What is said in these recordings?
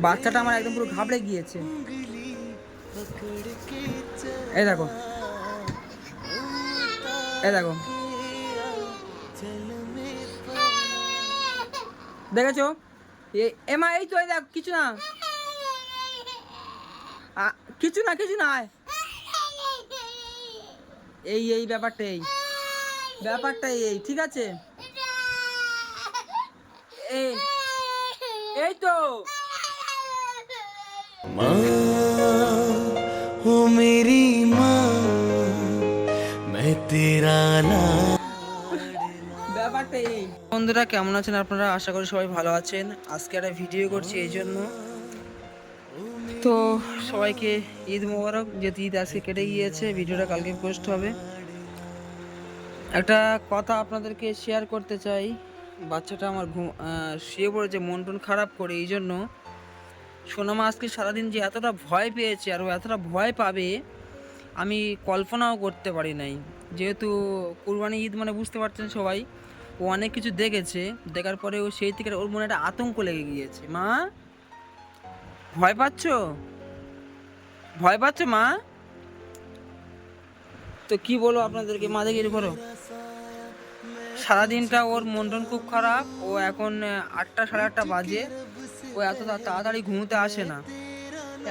বাচ্চাটা আমার একদম পুরো ঘাবড়ে গিয়েছে। এই দেখো। এই দেখো। দেখেছ? এ- এই তো, এই দেখ, কিছু না। কিছু না কিছু না এই এই ব্যাপারটা এই। ব্যাপারটা এই ঠিক আছে? এই এই তো। माँ हो मेरी माँ मैं तेरा लाल ব্যাপারটা এই বন্ধুরা কেমন আছেন আপনারা আশা করি সবাই ভালো আছেন আজকে একটা ভিডিও করছি এই জন্য তো সবাইকে ঈদ মোবারক যেহেতু ঈদ আজকে কেটে গিয়েছে ভিডিওটা কালকে পোস্ট হবে একটা কথা আপনাদেরকে শেয়ার করতে চাই বাচ্চাটা আমার ঘুম আহ, শুয়ে পড়েছে মন টন খারাপ করে এই জন্য সোনামা আজকে সারাদিন যে এতটা ভয় পেয়েছে আর ও এতটা ভয় পাবে, আমি কল্পনাও করতে পারি নাই। যেহেতু কুরবানি ঈদ মানে বুঝতে পারছেন সবাই, ও অনেক কিছু দেখেছে, দেখার পরে ও সেই থেকে ওর মনে একটা আতঙ্ক লেগে গিয়েছে। মা, ভয় পাচ্ছ? ভয় পাচ্ছ মা? তো কি বলো আপনাদেরকে? মা দেখে করো সারাদিনটা ওর মন খুব খারাপ। ও এখন আটটা সাড়ে আটটা বাজে। ও এত তাড়াতাড়ি ঘুমোতে আসে না।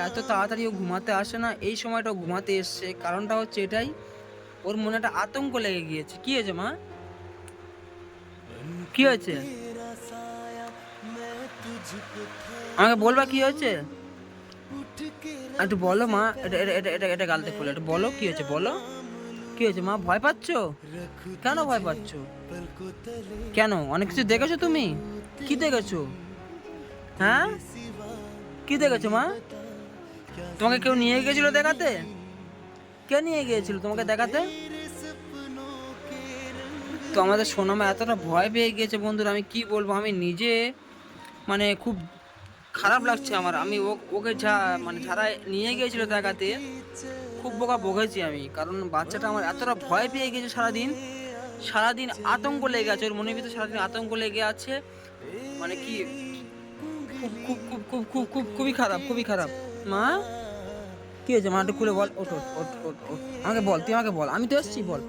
এত তাড়াতাড়ি ও ঘুমাতে আসে না, এই সময়টা ঘুমাতে এসছে। কারণটা হচ্ছে এটাই, ওর মনে একটা আতঙ্ক লেগে গিয়েছে। কি হয়েছে মা? কি হয়েছে? আমাকে বলবা কি হয়েছে? একটু বলো মা, এটা এটা এটা এটা গালতে খুলে একটু বলো কি হয়েছে, বলো। কি হয়েছে মা, ভয় পাচ্ছ? কেন ভয় পাচ্ছ? কেন? অনেক কিছু দেখেছ তুমি? কি দেখেছ? হ্যাঁ? কি দেখেছ, মা? তোমাকে কেউ নিয়ে গিয়েছিল দেখাতে? কে নিয়ে গিয়েছিল তোমাকে দেখাতে? তো আমাদের সোনামা এতটা ভয় পেয়ে গিয়েছে বন্ধুরা, আমি কি বলব? আমি নিজে মানে খুব খারাপ লাগছে আমার। আমি ওকে যা মানে যারা নিয়ে গিয়েছিল দেখাতে, খুব বোকা বকেছি আমি। কারণ বাচ্চাটা আমার এতটা ভয় পেয়ে গেছে সারাদিন। সারাদিন আতঙ্ক লেগে আছে, ওর মনের ভিতরে সারাদিন আতঙ্ক লেগে আছে। মানে কি খুব খুব খুব খুব খুব খুব খুবই খারাপ খুবই খারাপ। মা? কি হয়েছে? মা, একটু খুলে বল। ওঠ আমাকে বল, তুই আমাকে বল। আমি তো এসছি, বল।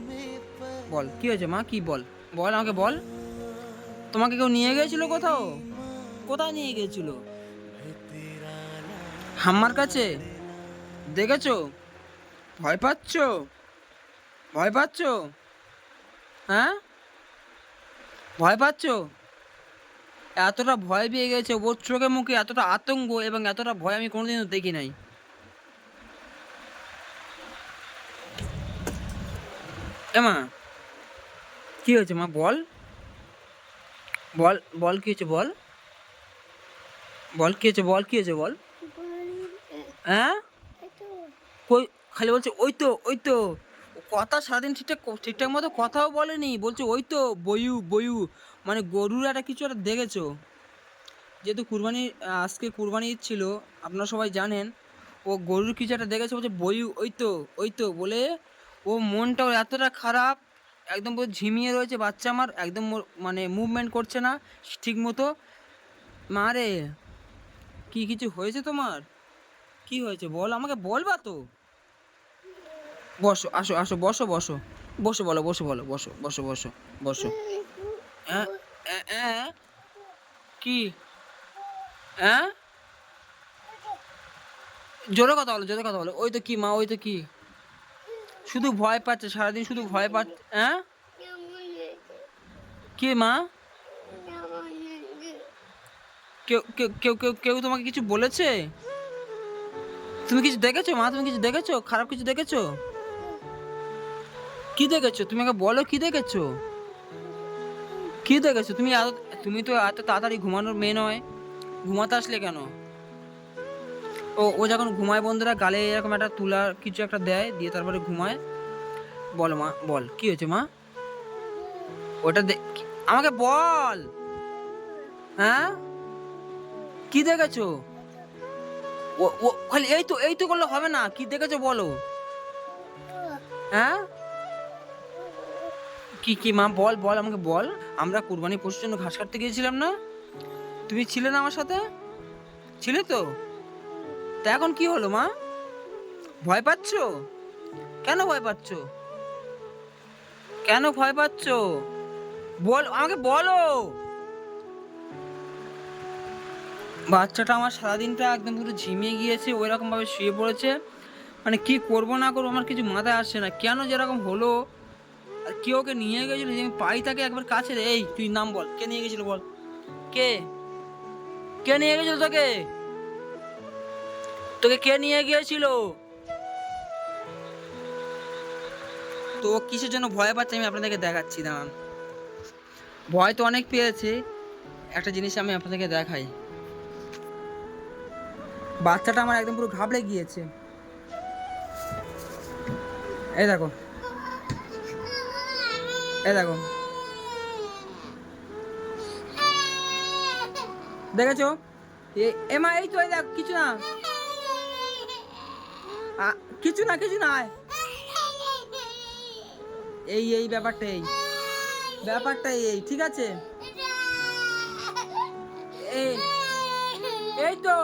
বল, কি হয়েছে মা? কি বল? বল, আমাকে বল। তোমাকে কেউ নিয়ে গিয়েছিল কোথাও? কোথায় নিয়ে গিয়েছিল হাম্মার কাছে? দেখেছ? ভয় পাচ্ছ? ভয় পাচ্ছ? হ্যাঁ? ভয় পাচ্ছ? এতটা ভয় পেয়ে গেছে, ওর চোখে মুখে এতটা আতঙ্ক এবং এতটা ভয় আমি কোনোদিনও দেখি নাই। এমা কি হয়েছে মা, বল। বল বল কি হয়েছে, বল। বল কি হয়েছে, বল, কি হয়েছে, বল। হ্যাঁ? কই, খালি বলছে, ওই তো ওই তো। কথা সারাদিন ঠিকঠাক ঠিকঠাক মতো কথাও বলেনি, বলছে, ওই তো, বয়ু বয়ু। মানে গরুর একটা কিছু একটা দেখেছ? যেহেতু কুরবানি, আজকে কুরবানি ছিল, আপনারা সবাই জানেন, ও গরুর কিছু একটা দেখেছে বলছে, বই, ওই তো ওই তো। বলে ও মনটা ওর এতটা খারাপ, একদম পুরো ঝিমিয়ে রয়েছে, বাচ্চা আমার একদম মানে মুভমেন্ট করছে না, ঠিক মতো। মা রে, কি কিছু হয়েছে তোমার? কি হয়েছে? বল, আমাকে বলবা তো। বসো, আসো আসো, বসো বসো। বসো, বলো বসো বলো, বসো বসো বসো বসো। কি? হ্যাঁ জোরে কথা বলো, জোরে কথা বলো। ওই তো কি, মা, ওই তো কি? শুধু ভয় পাচ্ছে, সারাদিন শুধু ভয় পাচ্ছে হ্যাঁ কে, মা? কেউ কেউ কেউ কেউ তোমাকে কিছু বলেছে? তুমি কিছু দেখেছ, মা? তুমি কিছু দেখেছ? খারাপ কিছু দেখেছ? কি দেখেছ? তুমি আমাকে বলো, কি দেখেছ? কি দেখেছ তুমি এত তুমি তো এত তাড়াতাড়ি ঘুমানোর মেয়ে নয়। ঘুমাতে আসলে কেন? ও ও যখন ঘুমায় বন্ধুরা, গালে এরকম একটা তুলা কিছু একটা দেয়, দিয়ে তারপরে ঘুমায়। বলো মা, বল। কি হয়েছে মা? ওটা আমাকে বল! হ্যাঁ? কি দেখেছ? ও, খালি এই তো এই তো করলে হবে না। কি দেখেছ বলো? হ্যাঁ? কি কি, মা, বল বল আমাকে, বল। আমরা কুরবানি পশুর জন্য ঘাস কাটতে গিয়েছিলাম না? তুমি ছিলে না আমার সাথে? ছিলে তো? তা এখন কি হলো, মা? ভয় পাচ্ছ? কেন ভয় পাচ্ছ? কেন ভয় পাচ্ছ? বল, আমাকে বলো! বাচ্চাটা আমার সারাদিনটা একদম পুরো ঝিমিয়ে গিয়েছে ওই রকম ভাবে শুয়ে পড়েছে। মানে কি করব না করব আমার কিছু মাথায় আসছে না। কেন যেরকম হলো আর কে ওকে নিয়ে গেছিল যে আমি পাই তাকে একবার কাছে রে। এই, তুই নাম বল, কে নিয়ে গেছিল বল? কে? কে নিয়ে গেছিল তোকে? তোকে কে নিয়ে গিয়েছিল? তো কিসের জন্য ভয় পাচ্ছে আমি আপনাদেরকে দেখাচ্ছি, দাঁড়ান। ভয় তো অনেক পেয়েছে, একটা জিনিস আমি আপনাদেরকে দেখাই। বাচ্চাটা আমার একদম পুরো ঘাবড়ে গিয়েছে। এই দেখো এই দেখো। দেখেছ? এ- এমা, এই তো দেখ, কিছু না। কিছু না কিছু না এই এই ব্যাপারটা এই। ব্যাপারটা এই ঠিক আছে? এই এই তো।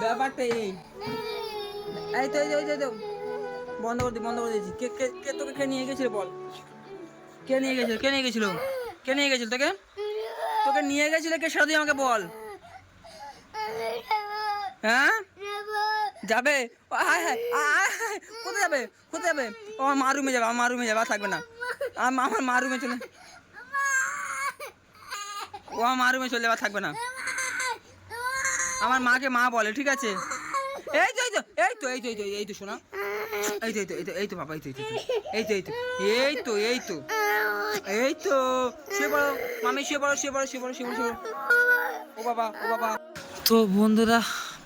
ব্যাপারটা এই। এই তো এই তো, বন্ধ করে দি বন্ধ করে দিয়েছি। কে কে কে তোকে কে নিয়ে গেছিল বল? কে নিয়ে গেছিল কে নিয়ে গেছিল? কে নিয়ে গেছিল তোকে? তোকে নিয়ে গেছিল কে সেটা আমাকে বল। হ্যাঁ? যাবে? হায় হায় কোথায় যাবে? কোথায় যাবে? ও আমার মা রুমে যাবে আমার মা রুমে যাবে থাকবে না। আমার মা রুমে চলে ও আমার মা রুমে চলে যাবে থাকবে না। আমার মাকে মা বলে ঠিক আছে? এই তো এই তো এই তো এই এই তো শোনা এই তো এই তো এই তো বাবা এই তো এই তো এই তো এই তো এই তো এই তো শুয়ে পড়ো মামি শুয়ে পড়ো শুয়ে পড়ো শুয়ে পড়ো শুয়ে পড়ো ও বাবা ও বাবা তো বন্ধুরা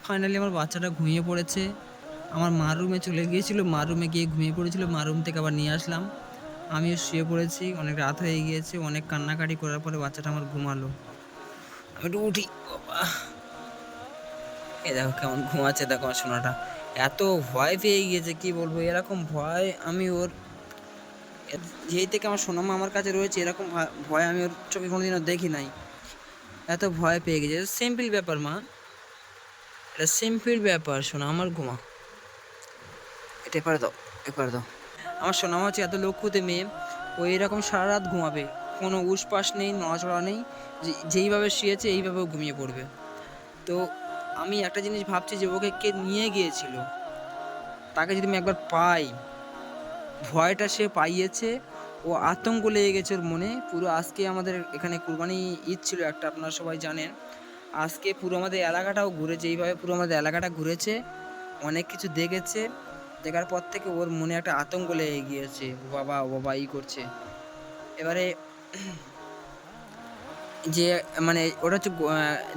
ফাইনালি আমার বাচ্চাটা ঘুমিয়ে পড়েছে আমার মা রুমে চলে গিয়েছিল মা রুমে গিয়ে ঘুমিয়ে পড়েছিল মা রুম থেকে আবার নিয়ে আসলাম আমিও শুয়ে পড়েছি অনেক রাত হয়ে গিয়েছে অনেক কান্নাকাটি করার পরে বাচ্চাটা আমার ঘুমালো আমি একটু উঠি বাবা এ দেখো কেমন ঘুমাচ্ছে, দেখো আমার সোনাটা। এত ভয় পেয়ে গিয়েছে, কি বলব? এরকম ভয় আমি ওর যেই থেকে আমার সোনামা আমার কাছে রয়েছে, এরকম ভয়- আমি ওর চোখে কোনোদিনও দেখি নাই। এত ভয় পেয়ে গেছে সিম্পল ব্যাপার, মা। এটা সিম্পল ব্যাপার শোনা আমার ঘুমা। এটা এপারে দাও এপারে দাও। আমার সোনামা হচ্ছে এত লক্ষ্যতে মেয়ে, ও এরকম সারা রাত ঘুমাবে। কোনো উসপাস নেই, নড়াচড়া নেই যেইভাবে শুয়েছে এইভাবে ও ঘুমিয়ে পড়বে। তো আমি একটা জিনিস ভাবছি যে ওকে কে নিয়ে গিয়েছিল। তাকে যদি আমি একবার পাই, ভয়টা সে পাইয়েছে, ও আতঙ্ক লেগে গেছে ওর মনে। পুরো আজকে আমাদের এখানে কুরবানি ঈদ ছিল একটা, আপনারা সবাই জানেন। আজকে পুরো আমাদের এলাকাটাও ঘুরেছে, এইভাবে পুরো আমাদের এলাকাটা ঘুরেছে, অনেক কিছু দেখেছে। দেখার পর থেকে ওর মনে একটা আতঙ্ক লেগে গিয়েছে বাবা বাবা, ই করছে। এবারে যে মানে ওটা হচ্ছে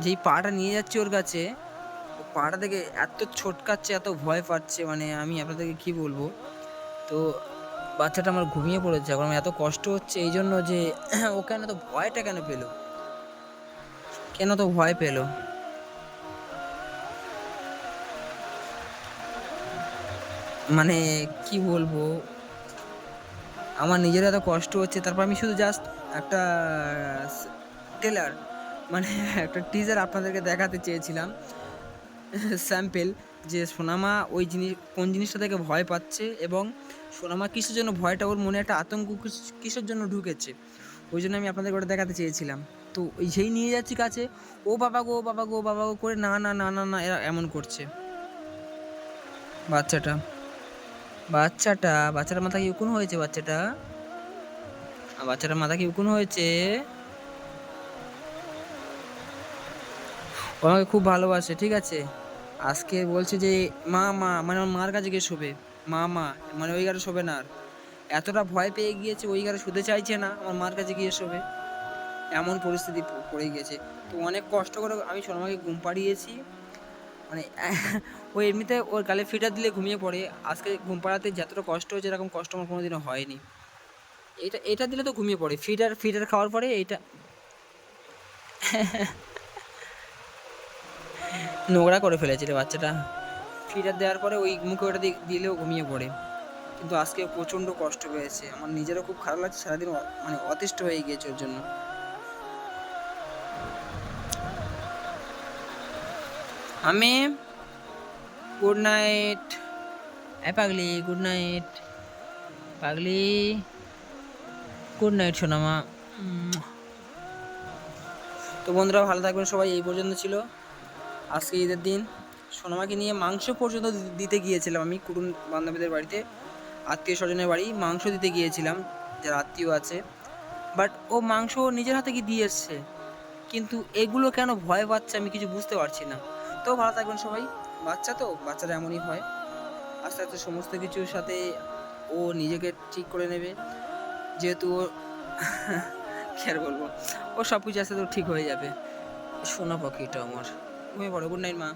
যেই পাটা নিয়ে যাচ্ছে ওর কাছে পাটা থেকে এত ছোটকাচ্ছে, এত ভয় পাচ্ছে মানে আমি আপনাদেরকে কি বলব? তো বাচ্চাটা আমার ঘুমিয়ে পড়েছে, এখন এত কষ্ট হচ্ছে, এই জন্য যে ও কেন তো ভয়টা কেন পেল? কেন তো ভয় পেল? মানে কি বলব? আমার নিজের এত কষ্ট হচ্ছে, তারপর আমি শুধু জাস্ট একটা টেলার মানে একটা টিজার আপনাদেরকে দেখাতে চেয়েছিলাম। স্যাম্পেল যে সোনামা ওই জিনিস, কোন জিনিসটা থেকে ভয় পাচ্ছে এবং সোনামা কিসের জন্য ভয়টা, ওর মনে একটা আতঙ্ক কিসের জন্য ঢুকেছে? ওই জন্য আমি আপনাদের ওটা দেখাতে চেয়েছিলাম। তো ওই যেই নিয়ে যাচ্ছি কাছে। ও বাবা গো বাবা গো বাবা গো করে না না না না না, এরা এমন করছে। বাচ্চাটা। বাচ্চাটা, বাচ্চাটার মাথা কি উকুন হয়েছে বাচ্চাটা? বাচ্চাটার মাথা কি উকুন হয়েছে? আমাকে খুব ভালোবাসে, ঠিক আছে? আজকে বলছে যে, মা মা মানে আমার মার কাছে গিয়ে শোবে। মা মা মানে ওই ঘরে শোবে না আর। এতটা ভয় পেয়ে গিয়েছে, ওই ঘরে শুতে চাইছে না, আমার মার কাছে গিয়ে শোবে। এমন পরিস্থিতি পড়ে গিয়েছে। তো অনেক কষ্ট করে আমি সোনামাকে ঘুম পাড়িয়েছি। মানে ও এমনিতে ওর গালে ফিটার দিলে ঘুমিয়ে পড়ে। আজকে ঘুম পাড়াতে যতটা কষ্ট হয়েছে, এরকম কষ্ট আমার কোনোদিনও হয়নি। এটা এটা দিলে তো ঘুমিয়ে পড়ে। ফিটার ফিটার খাওয়ার পরে এইটা নোংরা করে ফেলেছে রে বাচ্চাটা। ফিটার দেওয়ার পরে ওই মুখে ওটা দিলেও ঘুমিয়ে পড়ে। কিন্তু আজকে প্রচণ্ড কষ্ট পেয়েছে। আমার নিজেরও খুব খারাপ লাগছে, সারাদিন মানে অতিষ্ঠ হয়ে গিয়েছে ওর জন্য। আমি গুড নাইট হ্যাঁ পাগলি গুড নাইট পাগলি গুড নাইট সোনামা। তো বন্ধুরা ভালো থাকবেন সবাই, এই পর্যন্ত ছিল। আজকে ঈদের দিন সোনামাকে নিয়ে মাংস পর্যন্ত দিতে গিয়েছিলাম আমি কুটুম বান্ধবীদের বাড়িতে, আত্মীয় স্বজনের বাড়ি, মাংস দিতে গিয়েছিলাম, যারা আত্মীয় আছে। বাট ও মাংস নিজের হাতে কি দিয়ে এসছে? কিন্তু এগুলো কেন ভয় পাচ্ছে আমি কিছু বুঝতে পারছি না। তো ভালো থাকবেন সবাই। বাচ্চা তো, বাচ্চারা এমনই হয়। আস্তে আস্তে সমস্ত কিছুর সাথে ও নিজেকে ঠিক করে নেবে। যেহেতু ও আর বলব? ও সব কিছু আস্তে আস্তে ঠিক হয়ে যাবে। সোনা পাখিটা আমার। ঘুমিয়ে পড়ো গুড নাইট মা।